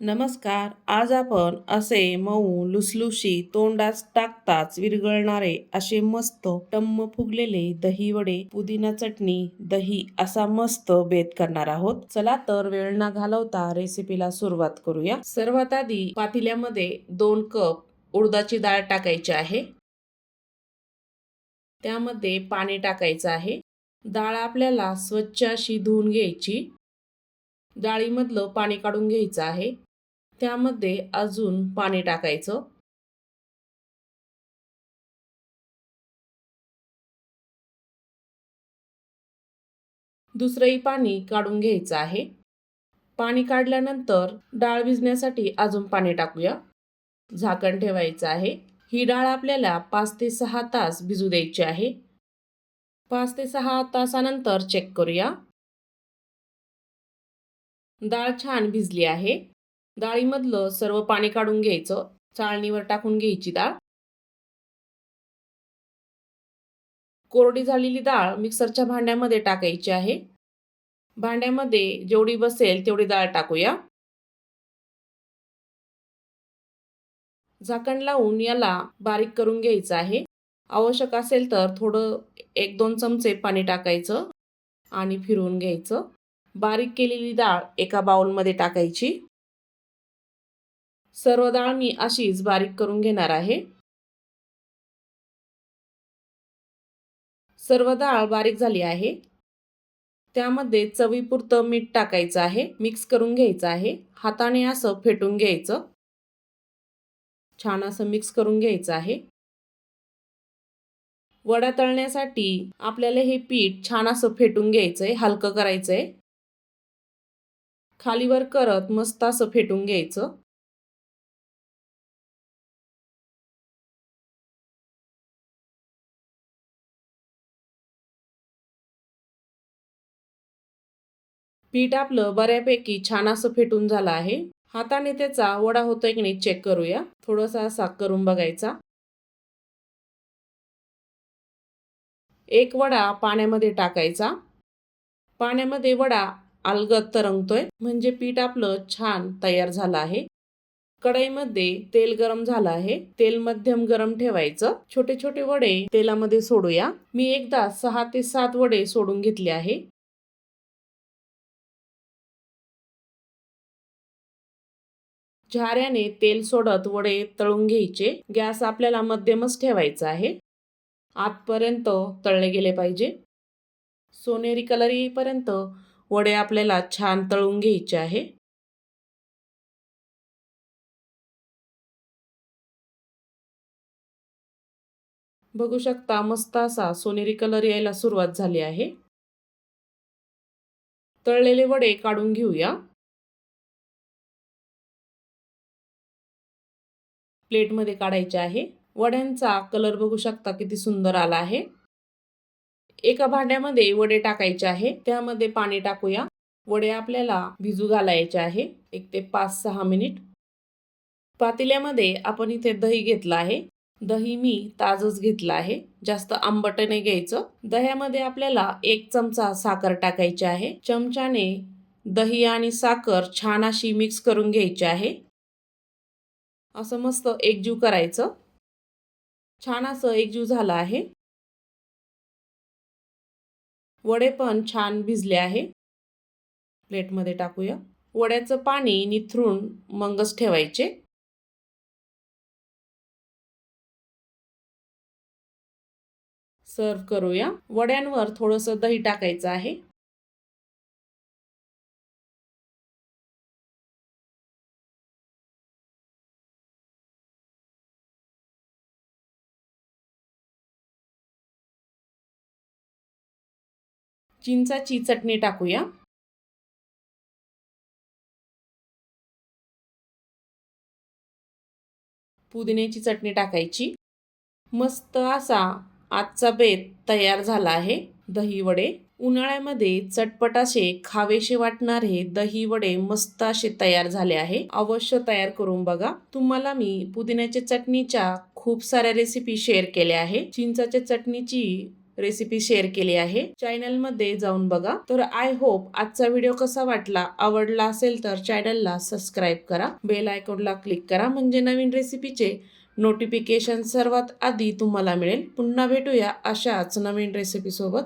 नमस्कार. आज आपण असे मऊ लुसलुशी तोंडात टाकताच विरघळणारे असे मस्त टम्म फुगलेले दही वडे पुदिना चटणी दही असा मस्त बेत करणार आहोत. चला तर वेळ न घालवता रेसिपीला सुरुवात करूया. सर्वात आधी पातेल्यामध्ये दोन कप उडदाची डाळ टाकायची आहे. त्यामध्ये पाणी टाकायचं आहे. डाळ आपल्याला स्वच्छ अशी धुवून घ्यायची. डाळीमधलं पाणी काढून घ्यायचं आहे. त्यामध्ये अजून पाणी टाकायचं. दुसरंही पाणी काढून घ्यायचं आहे. पाणी काढल्यानंतर डाळ भिजण्यासाठी अजून पाणी टाकूया. झाकण ठेवायचं आहे. ही डाळ आपल्याला पाच ते सहा तास भिजू द्यायची आहे. पाच ते सहा तासानंतर चेक करूया. डाळ छान भिजली आहे. डाळीमधलं सर्व पाणी काढून घ्यायचं. चाळणीवर टाकून घ्यायची डाळ. कोरडी झालेली डाळ मिक्सरच्या भांड्यामध्ये टाकायची आहे. भांड्यामध्ये जेवढी बसेल तेवढी डाळ टाकूया. झाकण लावून याला बारीक करून घ्यायचं आहे. आवश्यक असेल तर थोडं एक दोन चमचे पाणी टाकायचं आणि फिरवून घ्यायचं. बारीक केलेली डाळ एका बाउलमध्ये टाकायची. सर्व डाळ मी अशीच बारीक करून घेणार आहे. सर्व डाळ बारीक झाली आहे. त्यामध्ये चवीपुरतं मीठ टाकायचं आहे मिक्स करून घ्यायचं आहे हाताने असं फेटून घ्यायचं. छान असं मिक्स करून घ्यायचं आहे. वडा तळण्यासाठी आपल्याला हे पीठ छान असं फेटून घ्यायचं आहे हलकं करायचंय. खालीवर करत मस्त असं फेटून घ्यायचं. पीठ आपलं बऱ्यापैकी छान असं फेटून झालं आहे. हाताने त्याचा वडा होतोय की नाही चेक करूया. थोडासा असा करून बघायचा. एक वडा पाण्यामध्ये टाकायचा. पाण्यामध्ये वडा अलगद तरंगतोय. म्हणजे पीठ आपलं छान तयार झालं आहे. कढईमध्ये तेल गरम झालं आहे. तेल मध्यम गरम ठेवायचं. छोटे छोटे वडे तेलामध्ये सोडूया. मी एकदा सहा ते सात वडे सोडून घेतले आहे. झाऱ्याने तेल सोडत वडे तळून घ्यायचे. गॅस आपल्याला मध्यमच ठेवायचा आहे. आतपर्यंत तळले गेले पाहिजे. सोनेरी कलर येईपर्यंत वडे आपल्याला छान तळून घ्यायचे आहे. बघू शकता मस्त असा सोनेरी कलर यायला सुरुवात झाली आहे. तळलेले वडे काढून घेऊया. प्लेटमध्ये काढायचे आहे. वड्यांचा कलर बघू शकता किती सुंदर आला आहे. एका भांड्यामध्ये वडे टाकायचे आहे. त्यामध्ये पाणी टाकूया. वडे आपल्याला भिजू घालायचे आहे. एक ते पाच सहा मिनिट. पातेल्यामध्ये आपण इथे दही घेतलं आहे. दही मी ताजच घेतलं आहे. जास्त आंबट नाही घ्यायचं. दह्यामध्ये आपल्याला एक चमचा साखर टाकायची आहे. चमच्याने दही आणि साखर छान अशी मिक्स करून घ्यायची आहे. असं मस्त एकजीव करायचं. छान असं एकजीव झालं आहे. वडे पण छान भिजले आहे. प्लेटमध्ये टाकूया. वड्याचं पाणी निथरून मंगच ठेवायचे. सर्व करूया. वड्यांवर थोडंसं दही टाकायचं आहे. चिंचाची चटणी टाकूया. पुदिन्याची चटणी टाकायची. मस्त असा आजचा बेत तयार झाला आहे. दही वडे. उन्हाळ्यामध्ये चटपट असे खावेसे वाटणारे दही वडे मस्त असे तयार झाले आहे. अवश्य तयार करून बघा. तुम्हाला मी पुदिन्याच्या चटणीच्या खूप साऱ्या रेसिपी शेअर केल्या आहे. चिंचाच्या चटणीची रेसिपी शेअर केली आहे. चॅनलमध्ये जाऊन बघा. तर आय होप आजचा व्हिडिओ कसा वाटला आवडला असेल तर चॅनलला सबस्क्राईब करा. बेल आयकॉनला क्लिक करा. म्हणजे नवीन रेसिपीचे नोटिफिकेशन सर्वात आधी तुम्हाला मिळेल. पुन्हा भेटूया अशाच नवीन रेसिपीसोबत